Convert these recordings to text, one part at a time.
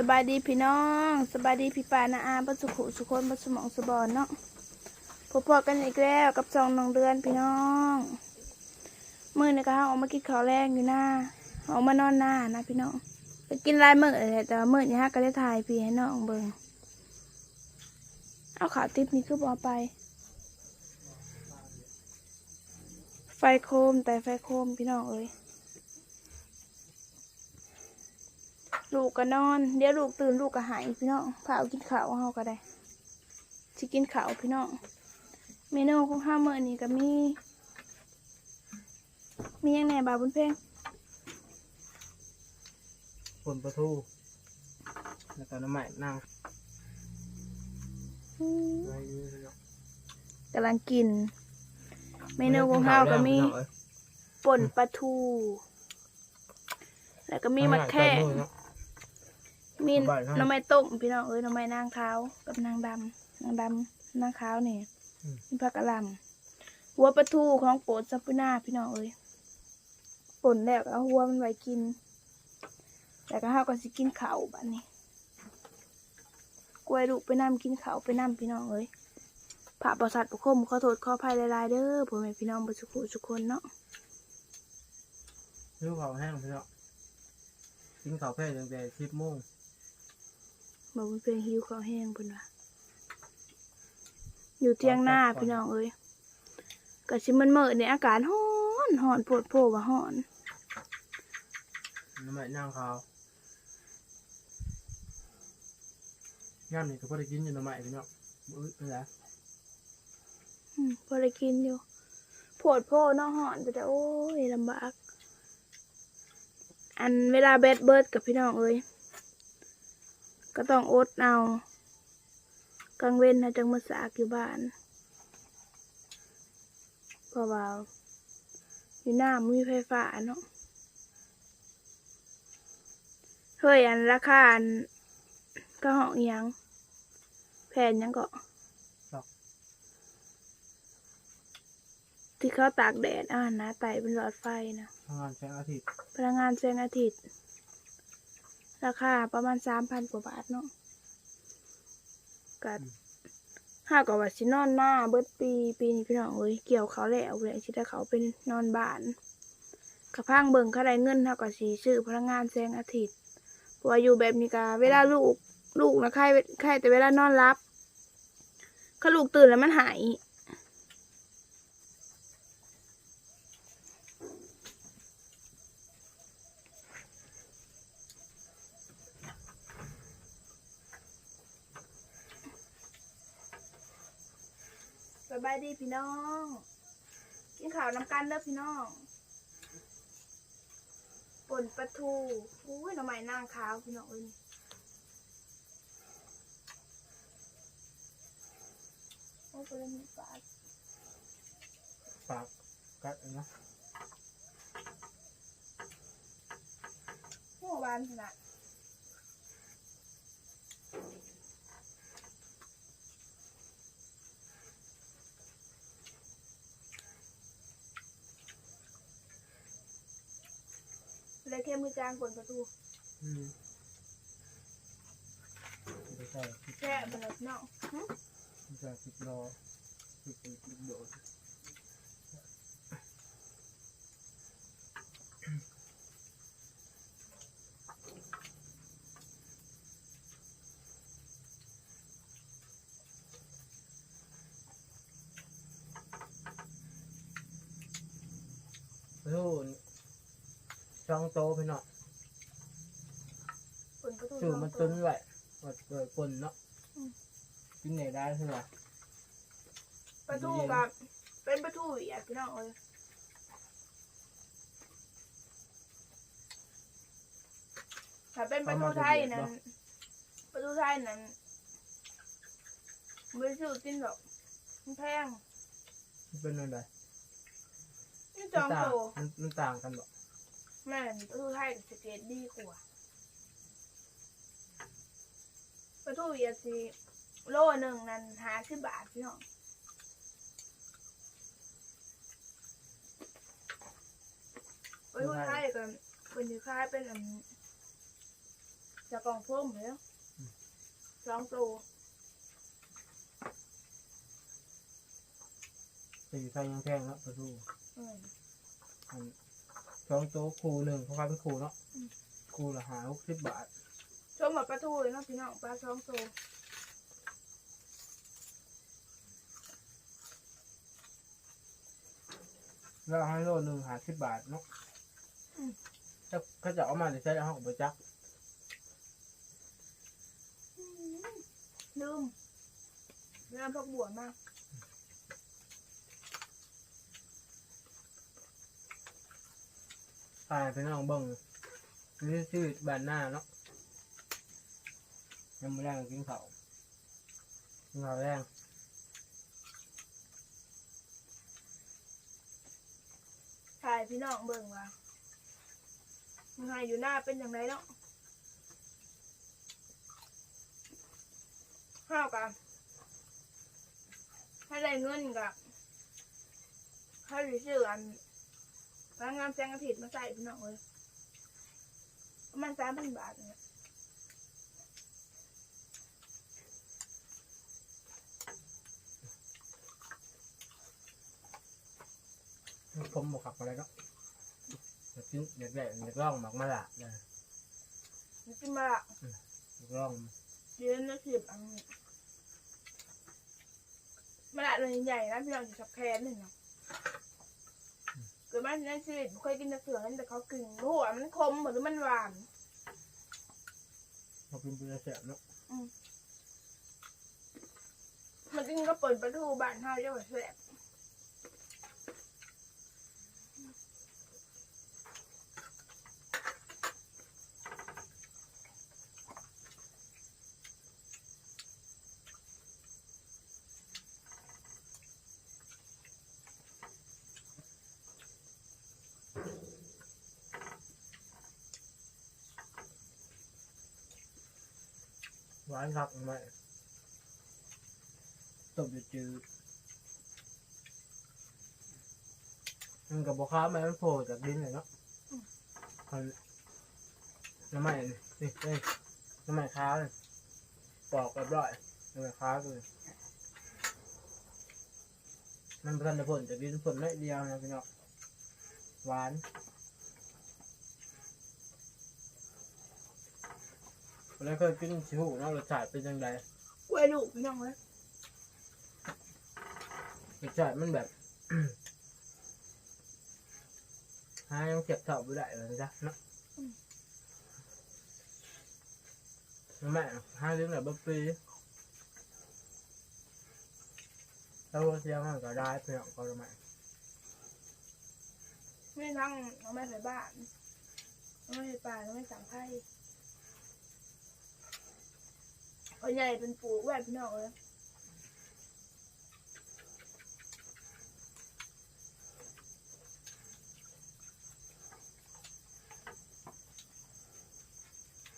สบายดีพี่น้องสบายดีพี่ปานาอาบัสุขุสุคนบัสมองสบอนเนาะพบพอกันอีกแล้วกับสองน้องเดือนพี่น้องมือนี้ก็เฮาออกมากินข้าวแรงอยู่หน้าออกมานอนหน้านะพี่น้องไปกินลายมื้อเลยแต่มือนี้ฮะก็ได้ถ่ายพี่ให้น้องเบิ่งเอาขาวติ๊บนี่คือบอาไป ไฟโคมแต่ไฟโคมพี่น้องเอ้ย ลูกก็นอน เดี๋ยวลูกตื่นลูกก็หายพี่น้องพาเอากินข้าวเฮาก็ได้สิกินข้าวพี่น้องเมนูของข้าวมื้อนี้ก็มี มีหยังแหน่บาบุญเพ่งผลประทูแล้วก็น้ำใหม่นางอืมไว้อยู่เนาะกำลังกิน เมนูของข้าวก็มีป่นปลาทู แล้วก็มีมะแข้ง มีหน้ำไม้ต้มพี่น้องเอ้ยหน้ำไม้นางขาวกับนางดำนางดำนางขาวนี่มีผักกะหล่ำหัวปลาทูของโปรดซัปปูน่าพี่น้องเอ้ยป่นแล้วก็เอาหัวมันไว้กินแล้วก็ห้าก็สิกินข้าวบัดนี้กล้วยลูกไปนํกินข้าวไปนํพี่น้องเอ้ยพระประสัตประคมขอโทษขออภัยหลายๆเด้อพ่อแม่พี่น้องบุสุขุสุกคนเนาะลูกเขาแห้งพี่เนาะกินข้าวแพ้ตั้งแต่สิบโมง บอกมันเป็นหิวข้าวแห้งเพิ่นว่าอยู่เที่ยงหน้าพี่น้องเอ้ยก็สิมันเมื่อในอากาศร้อนร้อนโพดโพว่าร้อนน้ำใหม่นางขาวย่ามนี่ก็พอได้กินอยู่น้ำใหม่พี่เนาะมื้อเป็นไรอืมพอได้กินอยู่โพดโพเนาะร้อนไปแต่โอ้ยลำบาก อันเวลาแบดเบิร์ดกับพี่น้องเอ้ย ก็ต้องอดเอากลางเว้นนะจังมาสากอยู่บ้านเพราะว่าอยู่หน้ามันมีไฟฟ้าเนาะเฮ้ยอันราคาอันก็ห้องอิหยังแผ่นหยังก็ที่เขาตากแดดอ่านนะไต่เป็นหลอดไฟนะทำงานแสงอาทิตย์พลังงานแสงอาทิตย์ ราคาประมาณสามพันกว่าบาทเนาะกัดห้ากับว่าสินอนหน้าเบิดปีปีนี้พี่น้องเอ้ยเกี่ยวเขาแล้วเลยสิได้เขาเป็นนอนบ้านกระพังเบิ่งเขาได้เงินเท่ากับสีซื้อพลังงานแสงอาทิตย์เพราะว่าอยู่แบบนี้กาเวลาลูกลูกนะไข้ไข้แต่เวลานอนรับเขาลูกตื่นแล้วมันหาย สบายดีพี่น้อง กินข้าวน้ำกันเด้อพี่น้องป่นปลาทูอุ้ยหน่อไม้นางขาวพี่น้องเอ้ยโอ้ยเป็นมีปลาปากกัดเนาะหัวบานขนาด เลยเค็มมือจางป่นปลาทูอืมไม่ใช่คิดแช่บนรถเนาะหึไม่ใช่คิดรอคิดเป็นคิดโดดโอ้โหช่ องโตพี่เนาะป่นปลาทูชื่อมันสองตึ้นตัวไว้ว่าเปิดปนเนาะอืมกินไหนได้ใช่ไหมปลาทูกับเป็นปลาทูอีกพี่น้องเอ้ยถ้าเป็นปลาทูไทยนั้นปลาทูไทยนั้นไม่ซื้อกินหรอกมันแพงมันเป็นอะไรนี่จองต่างโตมันมันต่างกันบ่ แม่นปลาทูไทยสเกตดีกว่าปลาทูอีกสิโลหนึ่งนั้นหาสิบบาทพี่น้องปลาทูไทยก็เป็นอยู่คล้ายเป็นอันจะกล่องพ่มเหรอสองตัวตีไฟยังแพงเนาะประตูอืมอัน สองโต๊ะครูหนึ่งเพราะว่าเป็นครูเนาะอืมครูละหาหกสิบบาทชมหมดปลาทูเลยเนาะพี่น้องปลาสองตัวแล้วให้โลหนึ่งหาสิบบาทเนาะถ้าเขาจะเอามาจะใช้ห้องประจักษ์ลืมเรื่องพวกบัวมาก ตายไปน้องเบิ้งนี่ชื่อบานหน้าเนาะยังไม่ได้กินข้าวกินข้าแรงถ่ายพี่น้องเบิ่งว่ามันไงอยู่หน้าเป็นอย่างไรเนาะข้าวกันถ้าได้เงินกับถ้าหรือซื้ออัน พลังงานแสงอาทิตย์มาใส่พี่น้องเลยประมาณสามพันบาทเนี่ยผมบอกขับอะไรเนาะอยากกินอยากแหลกอยากล่องหมักมาละเลยนี่ขึ้นมาละอยากล่องเดือนละสิบอันนี้มาละเลยใหญ่นะพี่น้องจะสับแคนหนึ่งเนาะ เกิดมาในชีวิตบ่เคยกินแต่เสือแต่เขากินรู้ว่ามันคมเหมือนมันหวานมากินเป็นเสียเนาะมันกินก็เปิดประตูบ้านเฮาเรียกว่าแซ่บ หวานคักไหมต้มจืดมันกับบข้าวมันโผล่จากดินเลยเนาะมันน้ำมันนี่นี่เอ้ยน้ำมันข้าวเลยปอกเรียบร้อยน้ำมันข้าวเลยมันพันธุ์ผลจากดินผลน้อยเดียวนะพี่น้องหวาน แล้วเคยกินชิหูเนาะรสชาติเป็นยังไงกล้วยลูกพี่น้องเลยรสชาติมันแบบ หายังเก็บเท่าไม่ได้เลยนะจ๊ะเนาะแล้วแม่หาเรื่องแบบบ๊ปีแล้วเสียงมันก็ได้เพื่อนก็ทำไมไม่นั่งเอาไม่ใส่บ้านเอาไม่ใส่ป่าเอาไม่สั่งไพ่ เอาใหญ่เป็นปูแหวนพี่น้องเลย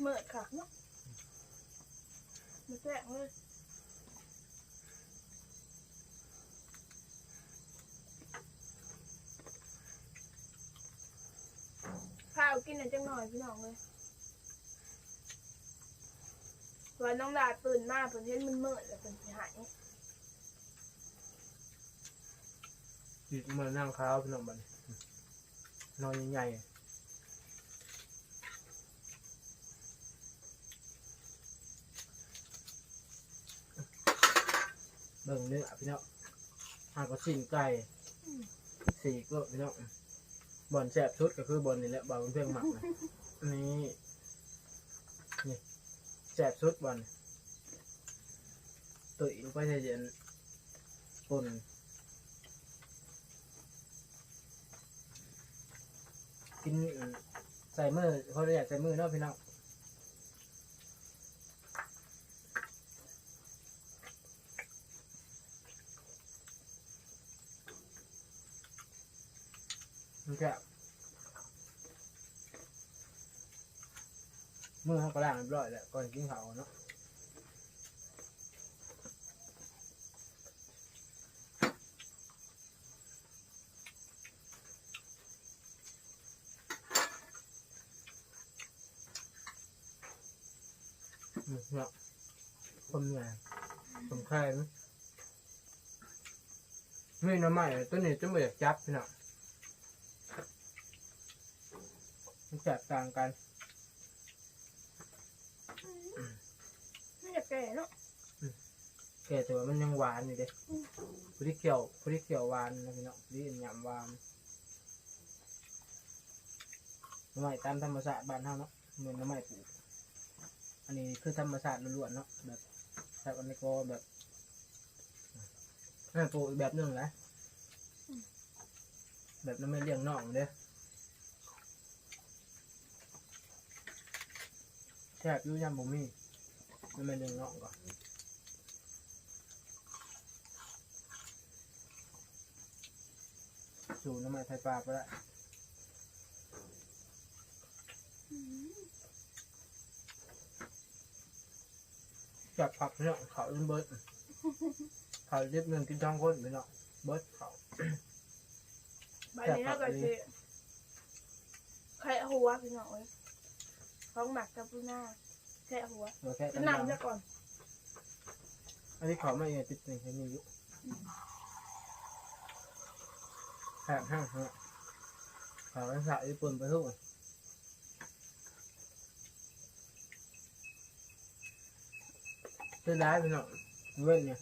เมิดค่ะเนาะมาแจ้งเลยข้าวกินหน่อยจังหน่อยพี่น้องเลย วันน้องดาตื่นมาเพิ่นเห็นมันมืดแล้วเพิ่นสิหายจิตมันนั่งข้าวพี่น้องบัดนนอนใหญ่ๆเบิ่งเนื้อพี่น้องหากก็ชิ้นไก่สี่ก็พี่น้องบอลแสบสุดก็คือบอลนี่แหละบอลเพื่อนหมักนะนี่ แสบสุดบอลตุ๋ยลงไปใส่เย็นปุ่นกินใส่มือเขาเรียกใส่มือเนาะพี่น้องมันก็ มือเขาก็ล้างเรียบร้อยแล้วก่อนกินข้าวเนาะเนาะคนเหนื่อยคนไข้นะนี่น้ำใหม่ตัวนี้จะไม่อยากจับพี่น้องมันแตกต่างกัน ไม่อยากแก่เนาะ แก่แต่ว่ามันยังหวานอยู่เด้ผู้ที่เกี่ยวผู้ที่เกี่ยวหวานนะพี่น้องผู้ที่หยำหวานน้ำใหม่ตามธรรมชาติบ้านเฮาเนาะเหมือนน้ำใหม่ปลูกอันนี้คือธรรมชาติล้วนๆเนาะแบบแบบอันนี้ก็แบบนั่นปลูกอีกแบบหนึงนะแบบน้ำไม่เลี้ยงน่องเด้แทบอยุ่ยำบ่มีน้ำไม่เลี้ยงน่องก่อน สู่น้ำมันไทยปลาไปละจับผักเนาะเขาเล่นเบิร์ดเขาเรียบหนึ่งกินท้องคนไปเนาะเบิร์ดเขาใบนี้เราก็สิไข่หัวพี่น้องเอ้ยของหมักกับปูนาแค่หัวเราแค่กิกันนน้ำซะก่อน อันนี้เขาไม่เองติดหนึ่งแค่นี้อยู่ แห้งห้างเนาะเขาเป็นสาวญี่ปุ่นไปทุกคนเส้นได้ไปเนาะเว้นเนี่ย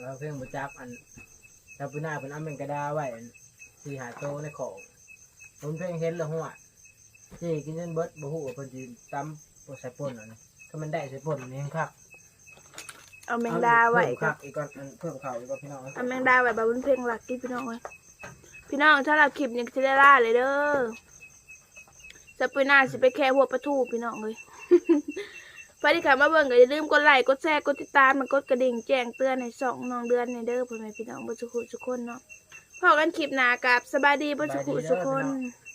เราเพิ่งมาจับอันจับปีหน้าเป็นอันเป็นกระดาไว้ที่หาโตในของผมเพิ่งเห็นแล้วหัวที่กินเงินเบิดบ่ฮู้ว่าเพิ่นสิตำบ่ใส่ป่นอันนี้ถ้ามันได้ใส่ป่นนี่คัก เอาแมงดาไว้เพิ่มกัคับกอีกก่อนอันเพิ่มข้าวอีกก่อนพี่น้องเอาแมงดาไว้บาบุญเพ่งหลักกินพี่น้องเอ้ยพี่น้องถ้าเราคลิปนี้จะได้ล่าเลยเด้อสปีหน้าสิไปแค่หัวปลาทูพี่น้องเลยไปที่ขามาเบิ่งก็อย่าลืมกดไลค์กดแชร์กดติดตามมันกดกระดิ่งแจ้งเตือนในสองน้องเดือนในเด้อพ่อแม่พี่น้องบ่สุขุสุกคนเนาะพอกันคลิปหน้ากับสบายดีบ่สุขุสุกคน ส